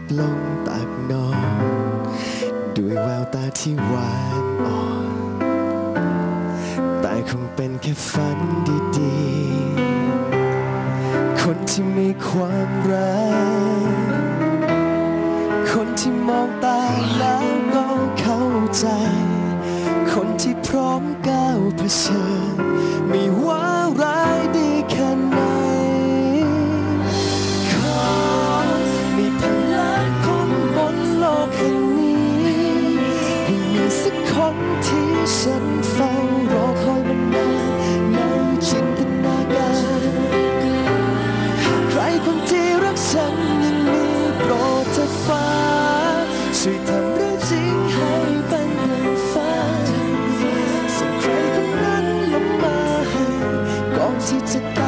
บลงตักนอน ด้วยแววตาที่หวานอ่อน แต่คงเป็นแค่ฝันดีๆ คนที่มีความรัก คนที่มองตาแล้วก็เข้าใจ คนที่พร้อมก้าวเผชิญ สักคนที่ฉันเฝ้ารอคอยมานานในจินตนาการ ใครคนที่รักฉันยังมีโปรดเธอฟ้าช่วยทำเรื่องจริงให้เป็นเรื่องฝันส่งใครคนนั้นลงมาให้ก่อนที่จะตาย